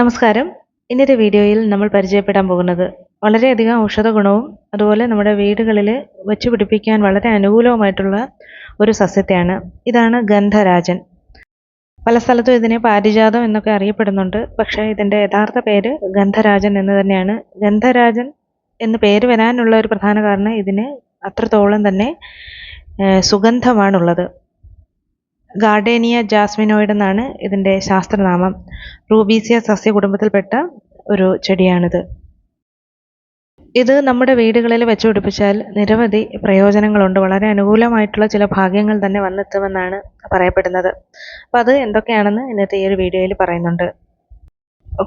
നമസ്കാരം. ഇന്നത്തെ വീഡിയോയിൽ നമ്മൾ പരിചയപ്പെടാൻ പോകുന്നത് വളരെയധികം ഔഷധ ഗുണവും അതുപോലെ നമ്മുടെ വീടുകളിൽ വെച്ചു പിടിപ്പിക്കാൻ വളരെ അനുകൂലവുമായിട്ടുള്ള ഒരു സസ്യത്തെയാണ്. ഇതാണ് ഗന്ധരാജൻ. പല സ്ഥലത്തും ഇതിനെ പാരിജാതം എന്നൊക്കെ അറിയപ്പെടുന്നുണ്ട്. പക്ഷേ ഇതിന്റെ യഥാർത്ഥ പേര് ഗന്ധരാജൻ എന്ന് തന്നെയാണ്. ഗന്ധരാജൻ എന്ന് പേര് വരാനുള്ള ഒരു പ്രധാന കാരണം ഇതിന് അത്രത്തോളം തന്നെ സുഗന്ധമാണുള്ളത്. ഗാർഡേനിയ ജാസ്മിനോയിഡ് എന്നാണ് ഇതിന്റെ ശാസ്ത്രനാമം. റൂബീസിയ സസ്യ കുടുംബത്തിൽപ്പെട്ട ഒരു ചെടിയാണിത്. ഇത് നമ്മുടെ വീടുകളിൽ വെച്ച് പിടിപ്പിച്ചാൽ നിരവധി പ്രയോജനങ്ങളുണ്ട്. വളരെ അനുകൂലമായിട്ടുള്ള ചില ഭാഗ്യങ്ങൾ തന്നെ വന്നെത്തുമെന്നാണ് പറയപ്പെടുന്നത്. അപ്പോൾ അത് എന്തൊക്കെയാണെന്ന് ഇന്നത്തെ ഈ ഒരു വീഡിയോയിൽ പറയുന്നുണ്ട്.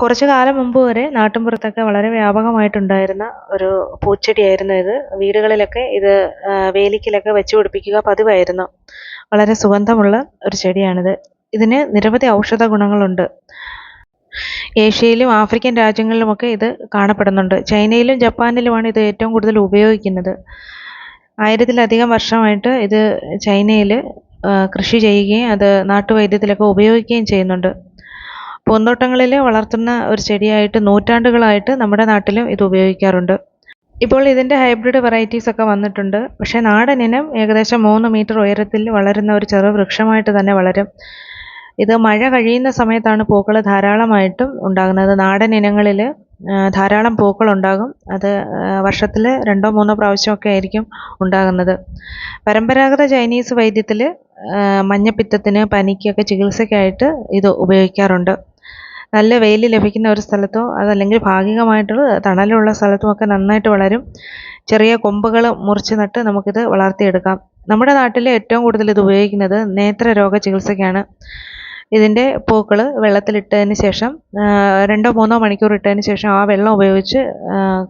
കുറച്ചു കാലം മുമ്പ് വരെ നാട്ടിൻപുറത്തൊക്കെ വളരെ വ്യാപകമായിട്ടുണ്ടായിരുന്ന ഒരു പൂച്ചെടിയായിരുന്നു ഇത്. വീടുകളിലൊക്കെ ഇത് വേലിക്കിലൊക്കെ വെച്ച് പിടിപ്പിക്കുക പതിവായിരുന്നു. വളരെ സുഗന്ധമുള്ള ഒരു ചെടിയാണിത്. ഇതിന് നിരവധി ഔഷധ ഗുണങ്ങളുണ്ട്. ഏഷ്യയിലും ആഫ്രിക്കൻ രാജ്യങ്ങളിലുമൊക്കെ ഇത് കാണപ്പെടുന്നുണ്ട്. ചൈനയിലും ജപ്പാനിലുമാണ് ഇത് ഏറ്റവും കൂടുതൽ ഉപയോഗിക്കുന്നത്. ആയിരത്തിലധികം വർഷമായിട്ട് ഇത് ചൈനയിൽ കൃഷി ചെയ്യുകയും അത് നാട്ടുവൈദ്യത്തിലൊക്കെ ഉപയോഗിക്കുകയും ചെയ്യുന്നുണ്ട്. പൂന്തോട്ടങ്ങളിൽ വളർത്തുന്ന ഒരു ചെടിയായിട്ട് നൂറ്റാണ്ടുകളായിട്ട് നമ്മുടെ നാട്ടിലും ഇത് ഉപയോഗിക്കാറുണ്ട്. ഇപ്പോൾ ഇതിന്റെ ഹൈബ്രിഡ് വെറൈറ്റീസ് ഒക്കെ വന്നിട്ടുണ്ട്. പക്ഷേ നാടൻ ഇനം ഏകദേശം മൂന്ന് മീറ്റർ ഉയരത്തിൽ വളരുന്ന ഒരു ചെറു വൃക്ഷമായിട്ട് തന്നെ വളരും. ഇത് മഴ കഴിയുന്ന സമയത്താണ് പൂക്കൾ ധാരാളമായിട്ടും ഉണ്ടാകുന്നത്. നാടൻ ഇനങ്ങളിൽ ധാരാളം പൂക്കൾ ഉണ്ടാകും. അത് വർഷത്തിൽ രണ്ടോ മൂന്നോ പ്രാവശ്യമൊക്കെ ആയിരിക്കും ഉണ്ടാകുന്നത്. പരമ്പരാഗത ചൈനീസ് വൈദ്യത്തിൽ മഞ്ഞപ്പിത്തത്തിന് പനിക്കൊക്കെ ചികിത്സയ്ക്കായിട്ട് ഇത് ഉപയോഗിക്കാറുണ്ട്. നല്ല വെയിൽ ലഭിക്കുന്ന ഒരു സ്ഥലത്തോ അതല്ലെങ്കിൽ ഭാഗികമായിട്ടുള്ള തണലുള്ള സ്ഥലത്തുമൊക്കെ നന്നായിട്ട് വളരും. ചെറിയ കൊമ്പുകൾ മുറിച്ച് നട്ട് നമുക്കിത് വളർത്തിയെടുക്കാം. നമ്മുടെ നാട്ടിൽ ഏറ്റവും കൂടുതൽ ഇത് ഉപയോഗിക്കുന്നത് നേത്രരോഗ ചികിത്സയ്ക്കാണ്. ഇതിന്റെ പൂക്കൾ വെള്ളത്തിലിട്ടതിന് ശേഷം രണ്ടോ മൂന്നോ മണിക്കൂർ ഇട്ടതിന് ശേഷം ആ വെള്ളം ഉപയോഗിച്ച്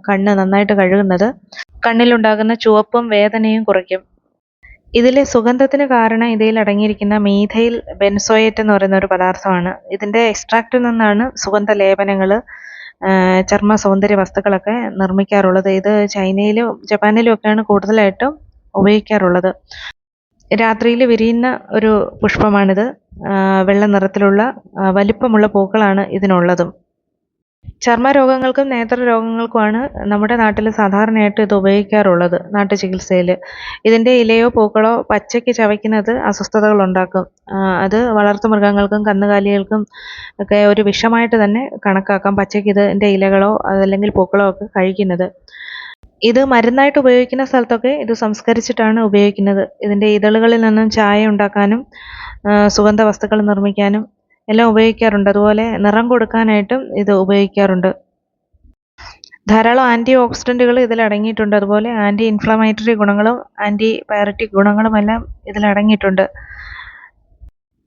കണ്ണ് നന്നായിട്ട് കഴുകുന്നത്. കണ്ണിലുണ്ടാകുന്ന ചുവപ്പും വേദനയും കുറയ്ക്കും. ഇതിലെ സുഗന്ധത്തിന് കാരണം ഇതിൽ അടങ്ങിയിരിക്കുന്ന മീഥൈൽ ബെൻസോയേറ്റ് എന്ന് പറയുന്ന ഒരു പദാർത്ഥമാണ്. ഇതിന്റെ എക്സ്ട്രാക്റ്റിൽ നിന്നാണ് സുഗന്ധ ലേപനങ്ങൾ ചർമ്മ സൗന്ദര്യ വസ്തുക്കളൊക്കെ നിർമ്മിക്കാറുള്ളത്. ഇത് ചൈനയിലും ജപ്പാനിലും ഒക്കെയാണ് കൂടുതലായിട്ടും ഉപയോഗിക്കാറുള്ളത്. രാത്രിയിൽ വിരിയുന്ന ഒരു പുഷ്പമാണിത്. വെള്ള നിറത്തിലുള്ള വലിപ്പമുള്ള പൂക്കളാണ് ഇതിനുള്ളതും. ചർമ്മ രോഗങ്ങൾക്കും നേത്ര രോഗങ്ങൾക്കുമാണ് നമ്മുടെ നാട്ടിൽ സാധാരണയായിട്ട് ഇത് ഉപയോഗിക്കാറുള്ളത് നാട്ടു ചികിത്സയിൽ. ഇതിന്റെ ഇലയോ പൂക്കളോ പച്ചയ്ക്ക് ചവയ്ക്കുന്നത് അസ്വസ്ഥതകൾ ഉണ്ടാക്കും. അത് വളർത്തു മൃഗങ്ങൾക്കും കന്നുകാലികൾക്കും ഒക്കെ ഒരു വിഷമായിട്ട് തന്നെ കണക്കാക്കാം പച്ചയ്ക്ക് ഇതിന്റെ ഇലകളോ അതല്ലെങ്കിൽ പൂക്കളോ ഒക്കെ കഴിക്കുന്നത്. ഇത് മരുന്നായിട്ട് ഉപയോഗിക്കുന്ന സ്ഥലത്തൊക്കെ ഇത് സംസ്കരിച്ചിട്ടാണ് ഉപയോഗിക്കുന്നത്. ഇതിന്റെ ഇതളുകളിൽ നിന്നും ചായ ഉണ്ടാക്കാനും സുഗന്ധ വസ്തുക്കൾ നിർമ്മിക്കാനും എല്ലാം ഉപയോഗിക്കാറുണ്ട്. അതുപോലെ നിറം കൊടുക്കാനായിട്ടും ഇത് ഉപയോഗിക്കാറുണ്ട്. ധാരാളം ആന്റി ഓക്സിഡന്റുകൾ ഇതിൽ അടങ്ങിയിട്ടുണ്ട്. അതുപോലെ ആന്റി ഇൻഫ്ലമേറ്ററി ഗുണങ്ങളും ആന്റി പയററ്റിക് ഗുണങ്ങളുമെല്ലാം ഇതിൽ അടങ്ങിയിട്ടുണ്ട്.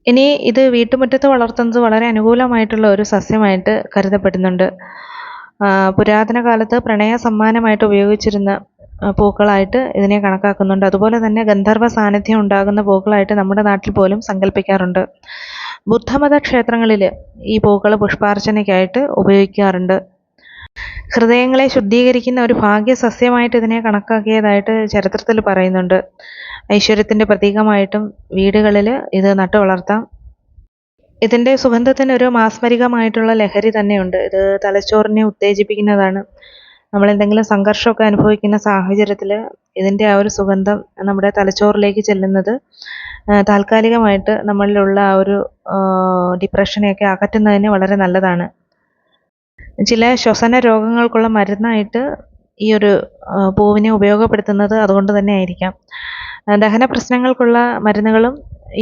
ഇനി ഇത് വീട്ടുമുറ്റത്ത് വളർത്തുന്നത് വളരെ അനുകൂലമായിട്ടുള്ള ഒരു സസ്യമായിട്ട് കരുതപ്പെടുന്നുണ്ട്. പുരാതന കാലത്ത് പ്രണയ സമ്മാനമായിട്ട് ഉപയോഗിച്ചിരുന്ന പൂക്കളായിട്ട് ഇതിനെ കണക്കാക്കുന്നുണ്ട്. അതുപോലെ തന്നെ ഗന്ധർവ സാന്നിധ്യം ഉണ്ടാകുന്ന പൂക്കളായിട്ട് നമ്മുടെ നാട്ടിൽ പോലും സങ്കല്പിക്കാറുണ്ട്. ബുദ്ധമത ക്ഷേത്രങ്ങളിൽ ഈ പൂക്കൾ പുഷ്പാർച്ചനയ്ക്കായിട്ട് ഉപയോഗിക്കാറുണ്ട്. ഹൃദയങ്ങളെ ശുദ്ധീകരിക്കുന്ന ഒരു ഭാഗ്യ സസ്യമായിട്ട് ഇതിനെ കണക്കാക്കിയതായിട്ട് ചരിത്രത്തിൽ പറയുന്നുണ്ട്. ഐശ്വര്യത്തിന്റെ പ്രതീകമായിട്ടും വീടുകളിൽ ഇത് നട്ടു വളർത്താം. ഇതിന്റെ സുഗന്ധത്തിന് ഒരു മാസ്മരികമായിട്ടുള്ള ലഹരി തന്നെയുണ്ട്. ഇത് തലച്ചോറിനെ ഉത്തേജിപ്പിക്കുന്നതാണ്. നമ്മൾ എന്തെങ്കിലും സംഘർഷമൊക്കെ അനുഭവിക്കുന്ന സാഹചര്യത്തിൽ ഇതിന്റെ ആ ഒരു സുഗന്ധം നമ്മുടെ തലച്ചോറിലേക്ക് ചെല്ലുന്നത് താൽക്കാലികമായിട്ട് നമ്മളിലുള്ള ആ ഒരു ഡിപ്രഷനെയൊക്കെ അകറ്റുന്നതിന് വളരെ നല്ലതാണ്. ചില ശ്വസന രോഗങ്ങൾക്കുള്ള മരുന്നായിട്ട് ഈ ഒരു പൂവിനെ ഉപയോഗപ്പെടുത്തുന്നത് അതുകൊണ്ട് തന്നെ ആയിരിക്കാം. ദഹന പ്രശ്നങ്ങൾക്കുള്ള മരുന്നുകളും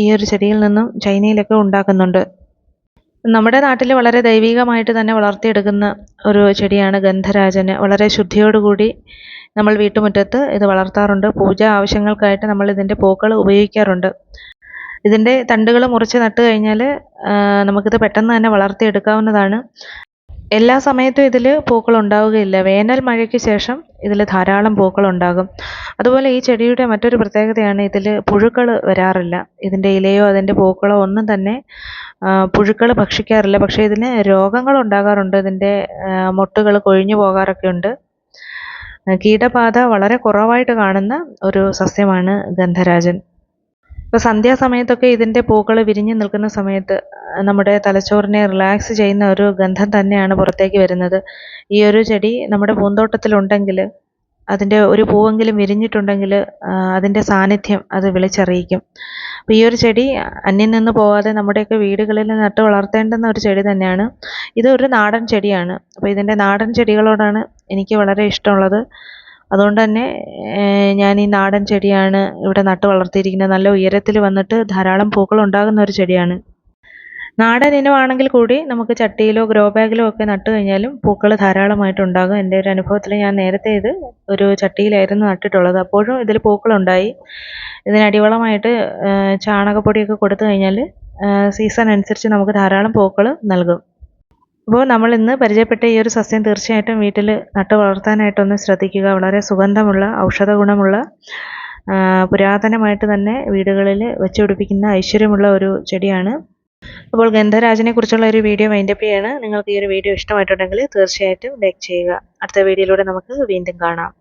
ഈ ഒരു ചെടിയിൽ നിന്നും ചൈനയിലൊക്കെ ഉണ്ടാക്കുന്നുണ്ട്. നമ്മുടെ നാട്ടിൽ വളരെ ദൈവികമായിട്ട് തന്നെ വളർത്തിയെടുക്കുന്ന ഒരു ചെടിയാണ് ഗന്ധരാജന്. വളരെ ശുദ്ധിയോടുകൂടി നമ്മൾ വീട്ടുമുറ്റത്ത് ഇത് വളർത്താറുണ്ട്. പൂജാ ആവശ്യങ്ങൾക്കായിട്ട് നമ്മൾ ഇതിന്റെ പൂക്കൾ ഉപയോഗിക്കാറുണ്ട്. ഇതിന്റെ തണ്ടുകൾ മുറിച്ച് നട്ട് കഴിഞ്ഞാൽ നമുക്കിത് പെട്ടെന്ന് തന്നെ വളർത്തിയെടുക്കാവുന്നതാണ്. എല്ലാ സമയത്തും ഇതിൽ പൂക്കൾ ഉണ്ടാവുകയില്ല. വേനൽ മഴയ്ക്ക് ശേഷം ഇതിൽ ധാരാളം പൂക്കൾ ഉണ്ടാകും. അതുപോലെ ഈ ചെടിയുടെ മറ്റൊരു പ്രത്യേകതയാണ് ഇതിൽ പുഴുക്കൾ വരാറില്ല. ഇതിന്റെ ഇലയോ അതിന്റെ പൂക്കളോ ഒന്നും തന്നെ പുഴുക്കൾ ഭക്ഷിക്കാറില്ല. പക്ഷേ ഇതിന് രോഗങ്ങൾ ഉണ്ടാകാറുണ്ട്. ഇതിന്റെ മൊട്ടുകൾ കൊഴിഞ്ഞു പോകാറൊക്കെ ഉണ്ട് കീടബാധ വളരെ കുറവായിട്ട് കാണുന്ന ഒരു സസ്യമാണ് ഗന്ധരാജൻ. ഇപ്പോൾ സന്ധ്യാസമയത്തൊക്കെ ഇതിന്റെ പൂക്കൾ വിരിഞ്ഞു നിൽക്കുന്ന സമയത്ത് നമ്മുടെ തലച്ചോറിനെ റിലാക്സ് ചെയ്യുന്ന ഒരു ഗന്ധം തന്നെയാണ് പുറത്തേക്ക് വരുന്നത്. ഈ ഒരു ചെടി നമ്മുടെ പൂന്തോട്ടത്തിലുണ്ടെങ്കിൽ അതിന്റെ ഒരു പൂവെങ്കിലും വിരിഞ്ഞിട്ടുണ്ടെങ്കിൽ അതിന്റെ സാന്നിധ്യം അത് വിളിച്ചറിയിക്കും. അപ്പോൾ ഈ ഒരു ചെടി അന്യം നിന്ന് പോകാതെ നമ്മുടെയൊക്കെ വീടുകളിൽ നട്ട് വളർത്തേണ്ടുന്ന ഒരു ചെടി തന്നെയാണ്. ഇത് ഒരു നാടൻ ചെടിയാണ്. അപ്പോൾ ഇതിന്റെ നാടൻ ചെടികളോടാണ് എനിക്ക് വളരെ ഇഷ്ടമുള്ളത്. അതുകൊണ്ട് തന്നെ ഞാൻ ഈ നാടൻ ചെടിയാണ് ഇവിടെ നട്ട് വളർത്തിയിരിക്കുന്നത്. നല്ല ഉയരത്തിൽ വന്നിട്ട് ധാരാളം പൂക്കൾ ഉണ്ടാകുന്ന ഒരു ചെടിയാണ്. നാടൻ ഇനമാണെങ്കിൽ കൂടി നമുക്ക് ചട്ടിയിലോ ഗ്രോ ബാഗിലോ ഒക്കെ നട്ടു കഴിഞ്ഞാലും പൂക്കൾ ധാരാളമായിട്ട് ഉണ്ടാകും. എന്റെ ഒരു അനുഭവത്തിൽ ഞാൻ നേരത്തെ ഇത് ഒരു ചട്ടിയിലായിരുന്നു നട്ടിട്ടുള്ളത്. അപ്പോഴും ഇതിൽ പൂക്കളുണ്ടായി. ഇതിന് അടിവളമായിട്ട് ചാണകപ്പൊടിയൊക്കെ കൊടുത്തു കഴിഞ്ഞാൽ സീസൺ അനുസരിച്ച് നമുക്ക് ധാരാളം പൂക്കൾ നൽകും. അപ്പോൾ നമ്മൾ ഇന്ന് പരിചയപ്പെട്ട ഈ ഒരു സസ്യം തീർച്ചയായിട്ടും വീട്ടിൽ നട്ടു വളർത്താനായിട്ടൊന്ന് ശ്രദ്ധിക്കുക. വളരെ സുഗന്ധമുള്ള ഔഷധ ഗുണമുള്ള പുരാതനമായിട്ട് തന്നെ വീടുകളിൽ വെച്ചുപിടിപ്പിക്കുന്ന ഐശ്വര്യമുള്ള ഒരു ചെടിയാണ് അപ്പോൾ ഗന്ധരാജനെ കുറിച്ചുള്ള ഒരു വീഡിയോ വൈൻഡപ്പ് ചെയ്യാണ്. നിങ്ങൾക്ക് ഈ ഒരു വീഡിയോ ഇഷ്ടമായിട്ടുണ്ടെങ്കിൽ തീർച്ചയായിട്ടും ലൈക്ക് ചെയ്യുക. അടുത്ത വീഡിയോയിലൂടെ നമുക്ക് വീണ്ടും കാണാം.